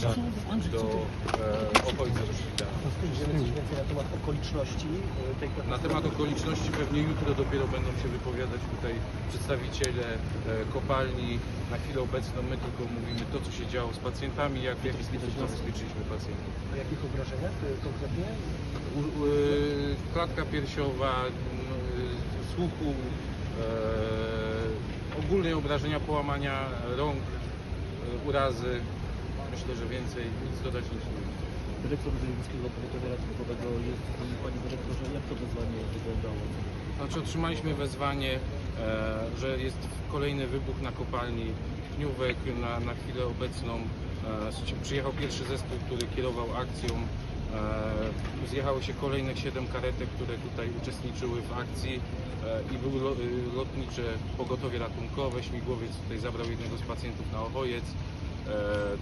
zmierza do e, okolicy do szpitala. Wiemy coś więcej na temat okoliczności e, tej? Na temat okoliczności pewnie jutro dopiero będą się wypowiadać tutaj przedstawiciele e, kopalni. Na chwilę obecną my tylko mówimy to, co się działo z pacjentami, jak w jaki sposób zabezpieczyliśmy pacjentów. O jakich obrażeniach e, konkretnie? Klatka piersiowa, słuchu, ogólnie obrażenia połamania rąk, urazy. Myślę, że więcej nic dodać nie mogę. Dyrektor Wojewódzkiego Powiatowego Ratunkowego jest. Panie Dyrektorze, jak to wezwanie wyglądało? Znaczy otrzymaliśmy wezwanie, e, że jest kolejny wybuch na kopalni Pniówek. Na, na chwilę obecną e, przyjechał pierwszy zespół, który kierował akcją. E, zjechało się kolejnych siedem karetek, które tutaj uczestniczyły w akcji e, i było lo, y, lotnicze pogotowie ratunkowe. Śmigłowiec tutaj zabrał jednego z pacjentów na Ochojec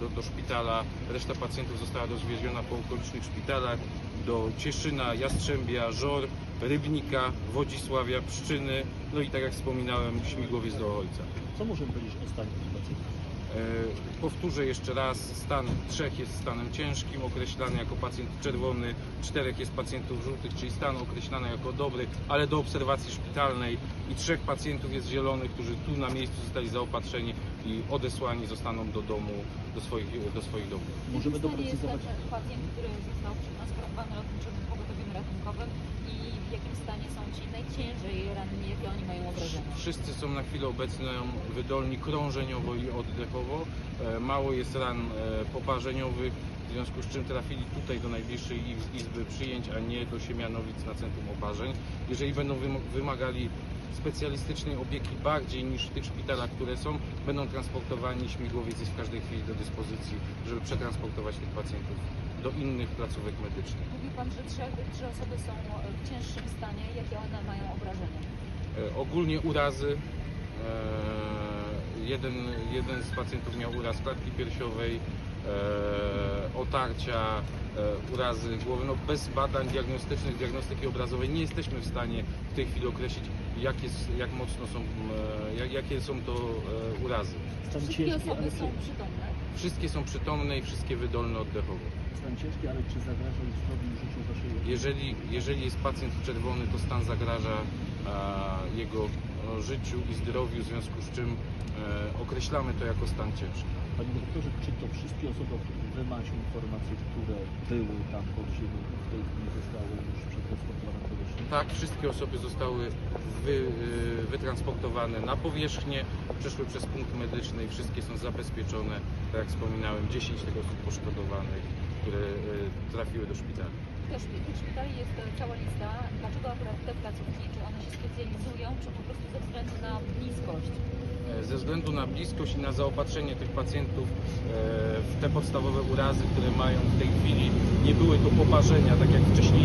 do, do szpitala. Reszta pacjentów została rozwieziona po okolicznych szpitalach do Cieszyna, Jastrzębia, Żor, Rybnika, Wodzisławia, Pszczyny, no i tak jak wspominałem, śmigłowiec do Ojca. Co możemy powiedzieć o stanie tych pacjentów? E, Powtórzę jeszcze raz, stan trzech jest stanem ciężkim, określany jako pacjent czerwony, czterech jest pacjentów żółtych, czyli stan określany jako dobry, ale do obserwacji szpitalnej i trzech pacjentów jest zielonych, którzy tu na miejscu zostali zaopatrzeni i odesłani zostaną do domu, do swoich, do swoich domów. Możemy doprecyzować. jest pacjent, który został przetransportowany lotniczym pogotowiem ratunkowym i w jakim stanie są ci najciężej ranni, jakie oni mają obrażenia? Wszyscy są na chwilę obecną wydolni krążeniowo i oddechowo. E, Mało jest ran e, poparzeniowych, w związku z czym trafili tutaj do najbliższej iz- izby przyjęć, a nie do Siemianowic na Centrum Oparzeń. Jeżeli będą wymagali specjalistycznej opieki bardziej niż w tych szpitalach, które są, będą transportowani, śmigłowiec jest w każdej chwili do dyspozycji, żeby przetransportować tych pacjentów do innych placówek medycznych. Mówił Pan, że trzy, trzy osoby są w cięższym stanie. Jakie one mają obrażenia? E, Ogólnie urazy. e, Jeden, jeden z pacjentów miał uraz klatki piersiowej, e, otarcia, urazy głowy. No bez badań diagnostycznych, diagnostyki obrazowej nie jesteśmy w stanie w tej chwili określić, jak, jest, jak mocno są, jak, jakie są to urazy. Stan Wszystkie ciężki, osoby ale są przytomne. Wszystkie są przytomne i wszystkie wydolne oddechowo. stan ciężki, ale czy zagraża zdrowiu i życiu waszej Jeżeli, jeżeli jest pacjent czerwony, to stan zagraża jego e, życiu i zdrowiu, w związku z czym e, określamy to jako stan ciężki. Panie Dyrektorze, czy to wszystkie osoby, o których Wy macie informacje, które były tam pod ziemią, w tej chwili zostały już przetransportowane na powierzchnię? Tak, wszystkie osoby zostały wy, e, wytransportowane na powierzchnię, przeszły przez punkt medyczny i wszystkie są zabezpieczone. Tak jak wspominałem, 10 tych osób poszkodowanych, które e, trafiły do szpitala. Też tych szpitali jest e, cała lista. Dlaczego akurat te placówki? Czy one się specjalizują, czy po prostu ze względu na bliskość? E, ze względu na bliskość i na zaopatrzenie tych pacjentów e, w te podstawowe urazy, które mają w tej chwili, nie były to poparzenia, tak jak wcześniejsi